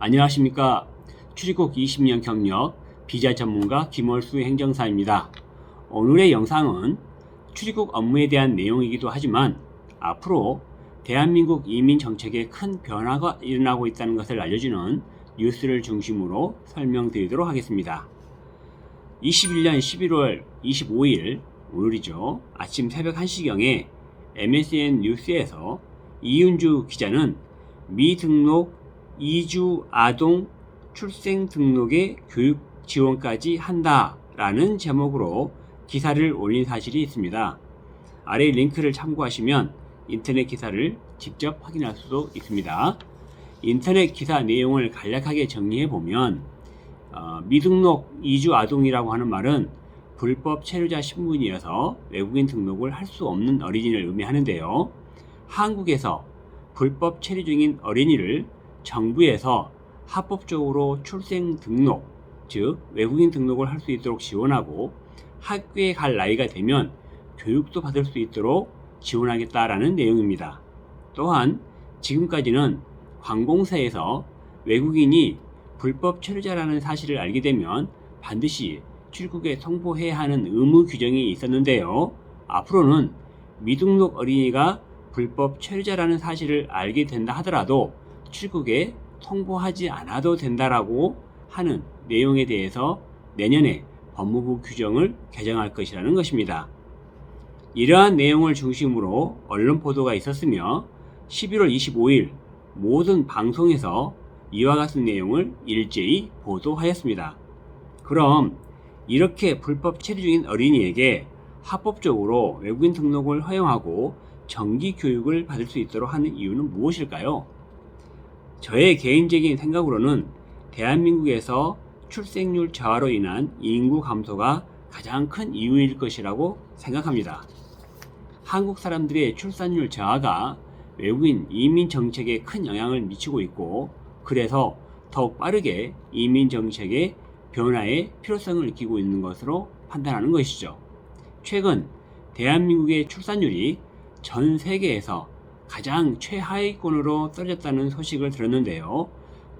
안녕하십니까. 출입국 20년 경력 비자 전문가 김월수 행정사입니다. 오늘의 영상은 출입국 업무에 대한 내용이기도 하지만 앞으로 대한민국 이민 정책에 큰 변화가 일어나고 있다는 것을 알려주는 뉴스를 중심으로 설명드리도록 하겠습니다. 21년 11월 25일 오늘이죠. 아침 새벽 1시경에 MSN 뉴스에서 이윤주 기자는 미등록 이주 아동 출생 등록의 교육 지원까지 한다라는 제목으로 기사를 올린 사실이 있습니다. 아래 링크를 참고하시면 인터넷 기사를 직접 확인할 수도 있습니다. 인터넷 기사 내용을 간략하게 정리해 보면 어, 미등록 이주 아동이라고 하는 말은 불법 체류자 신분이어서 외국인 등록을 할 수 없는 어린이를 의미하는데요. 한국에서 불법 체류 중인 어린이를 정부에서 합법적으로 출생 등록, 즉 외국인 등록을 할 수 있도록 지원하고 학교에 갈 나이가 되면 교육도 받을 수 있도록 지원하겠다라는 내용입니다. 또한 지금까지는 관공서에서 외국인이 불법 체류자라는 사실을 알게 되면 반드시 출국에 통보해야 하는 의무 규정이 있었는데요. 앞으로는 미등록 어린이가 불법 체류자라는 사실을 알게 된다 하더라도 출국에 통보하지 않아도 된다라고 하는 내용에 대해서 내년에 법무부 규정을 개정할 것이라는 것입니다. 이러한 내용을 중심으로 언론 보도가 있었으며 11월 25일 모든 방송에서 이와 같은 내용을 일제히 보도하였습니다. 그럼 이렇게 불법 체류 중인 어린이에게 합법적으로 외국인 등록을 허용하고 정기 교육을 받을 수 있도록 하는 이유는 무엇일까요? 저의 개인적인 생각으로는 대한민국에서 출생률 저하로 인한 인구 감소가 가장 큰 이유일 것이라고 생각합니다. 한국 사람들의 출산율 저하가 외국인 이민 정책에 큰 영향을 미치고 있고 그래서 더욱 빠르게 이민 정책의 변화의 필요성을 느끼고 있는 것으로 판단하는 것이죠. 최근 대한민국의 출산율이 전 세계에서 가장 최하위권으로 떨어졌다는 소식을 들었는데요.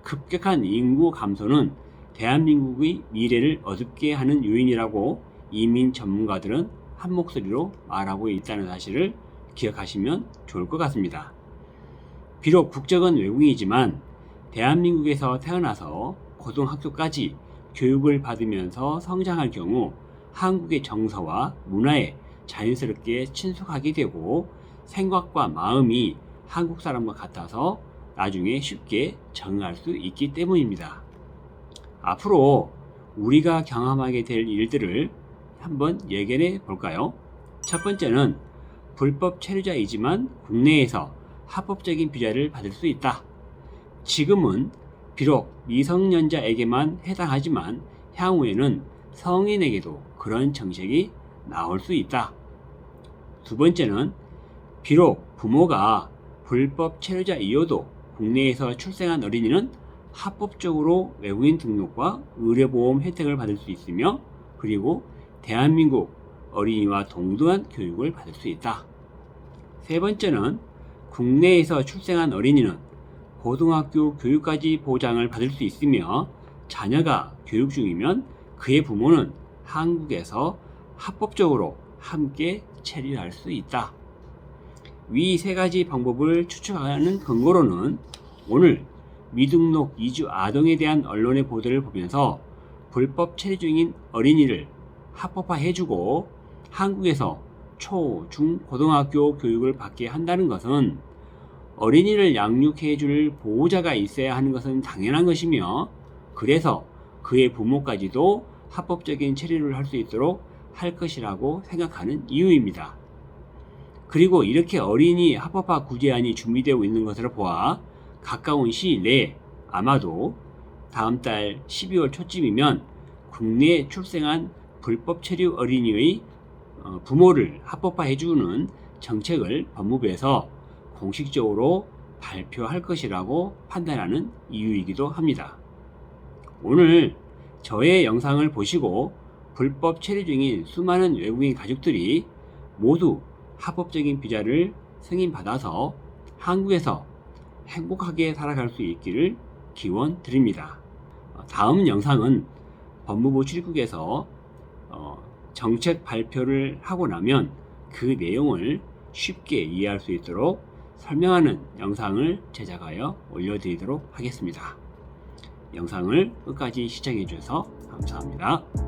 급격한 인구 감소는 대한민국의 미래를 어둡게 하는 요인이라고 이민 전문가들은 한 목소리로 말하고 있다는 사실을 기억하시면 좋을 것 같습니다. 비록 국적은 외국인이지만 대한민국에서 태어나서 고등학교까지 교육을 받으면서 성장할 경우 한국의 정서와 문화에 자연스럽게 친숙하게 되고 생각과 마음이 한국 사람과 같아서 나중에 쉽게 적응할 수 있기 때문입니다. 앞으로 우리가 경험하게 될 일들을 한번 예견해 볼까요? 첫 번째는 불법 체류자이지만 국내에서 합법적인 비자를 받을 수 있다. 지금은 비록 미성년자에게만 해당하지만 향후에는 성인에게도 그런 정책이 나올 수 있다. 두 번째는 비록 부모가 불법 체류자이어도 국내에서 출생한 어린이는 합법적으로 외국인 등록과 의료보험 혜택을 받을 수 있으며 그리고 대한민국 어린이와 동등한 교육을 받을 수 있다. 세 번째는 국내에서 출생한 어린이는 고등학교 교육까지 보장을 받을 수 있으며 자녀가 교육 중이면 그의 부모는 한국에서 합법적으로 함께 체류할 수 있다. 위 세 가지 방법을 추측하는 근거로는 오늘 미등록 이주 아동에 대한 언론의 보도를 보면서 불법 체류 중인 어린이를 합법화해주고 한국에서 초, 중, 고등학교 교육을 받게 한다는 것은 어린이를 양육해줄 보호자가 있어야 하는 것은 당연한 것이며 그래서 그의 부모까지도 합법적인 체류를 할 수 있도록 할 것이라고 생각하는 이유입니다. 그리고 이렇게 어린이 합법화 구제안이 준비되고 있는 것으로 보아 가까운 시일 내에 아마도 다음 달 12월 초쯤이면 국내에 출생한 불법 체류 어린이의 어, 부모를 합법화해주는 정책을 법무부에서 공식적으로 발표할 것이라고 판단하는 이유이기도 합니다. 오늘 저의 영상을 보시고 불법 체류 중인 수많은 외국인 가족들이 모두 합법적인 비자를 승인받아서 한국에서 행복하게 살아갈 수 있기를 기원 드립니다. 어, 다음 영상은 법무부 출입국에서 어, 정책 발표를 하고 나면 그 내용을 쉽게 이해할 수 있도록 설명하는 영상을 제작하여 올려드리도록 하겠습니다. 영상을 끝까지 시청해 주셔서 감사합니다.